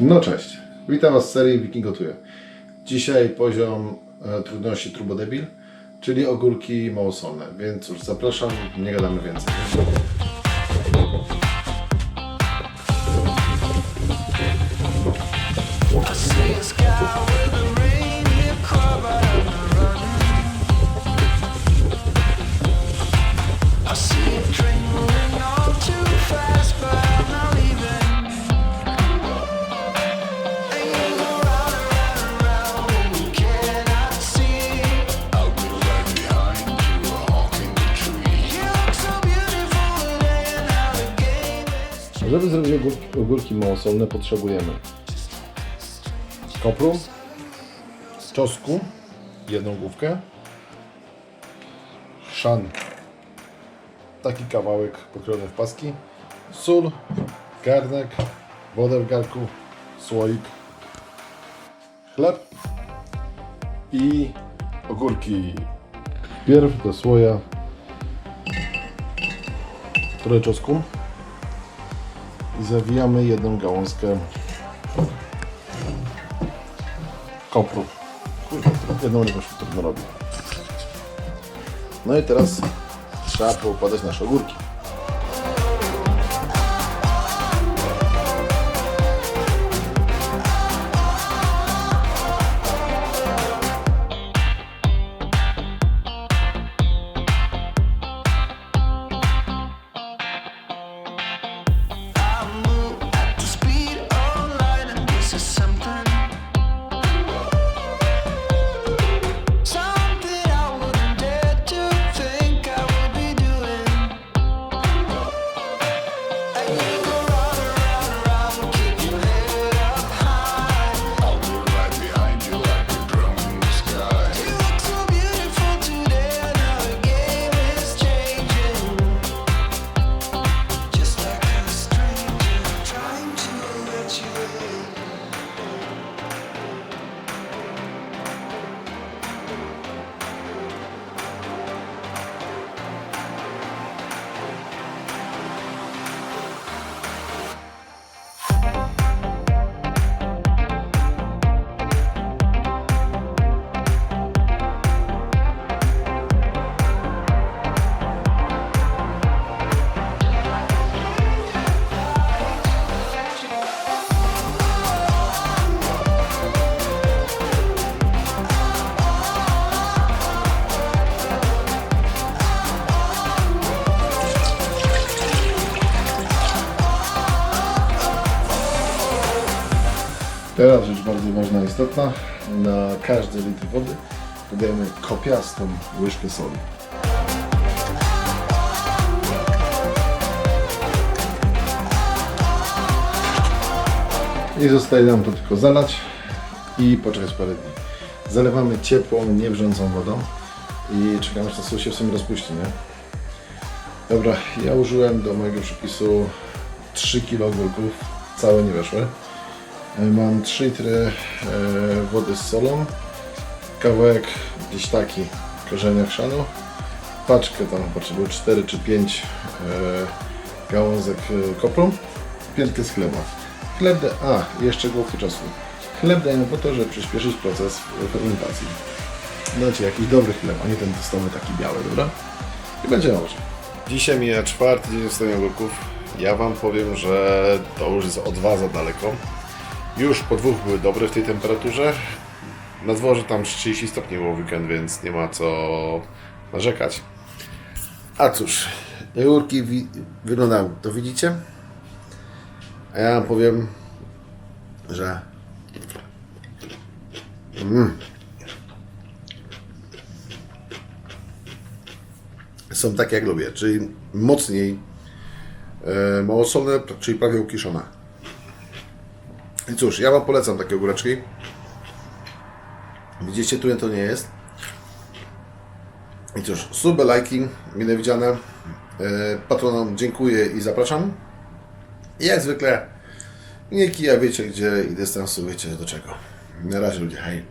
No cześć, witam Was z serii Wiking Gotuje. Dzisiaj poziom e, trudności Turbo Debil, czyli ogórki małosolne, więc cóż, zapraszam, nie gadamy więcej. Żeby zrobić ogór- ogórki małosolne potrzebujemy kopru, czosnku, jedną główkę, szan, taki kawałek pokrojony w paski, sól, garnek, wodę w garku, słoik, chleb i ogórki. Pierw do słoja trochę czosnku i zawijamy jedną gałązkę kopru. Jedną ręką się trudno robi. No i teraz trzeba poukładać nasze ogórki. Teraz rzecz bardzo ważna, istotna. Na każdy litr wody dodajemy kopiastą łyżkę soli. I zostaje nam to tylko zalać i poczekać parę dni. Zalewamy ciepłą, niewrzącą wodą i czekamy aż ta sól się w sumie rozpuści, nie? Dobra, ja użyłem do mojego przepisu 3 kg ogórków, całe nie weszły. E, Mam 3 litry e, wody z solą, kawałek gdzieś taki korzenia chrzanu, paczkę tam potrzebuję 4 czy 5 e, gałązek kopru, piętkę z chleba. Chleb, da, a jeszcze główki czosnku. Chleb dajemy po to, żeby przyspieszyć proces fermentacji. Dajcie jakiś dobry chleb, a nie ten testowy taki biały, dobra? I będzie dobrze. Dzisiaj mija czwarty dzień stoją ogórków. Ja Wam powiem, że to już jest od dwa za daleko. Już po dwóch były dobre w tej temperaturze. Na dworze tam 30 stopni było weekend, więc nie ma co narzekać. A cóż, ogórki wi- wyglądają, to widzicie? A ja Wam powiem, że mm. są takie jak lubię, czyli mocniej e, małosolne, czyli prawie ukiszone. I cóż, ja Wam polecam takie ogóreczki. Widzicie, tu to nie jest. I cóż, suby, lajki, mile widziane. E, patronom dziękuję i zapraszam. I jak zwykle, nie kija wiecie gdzie i dystansu wiecie do czego. Na razie ludzie, hej.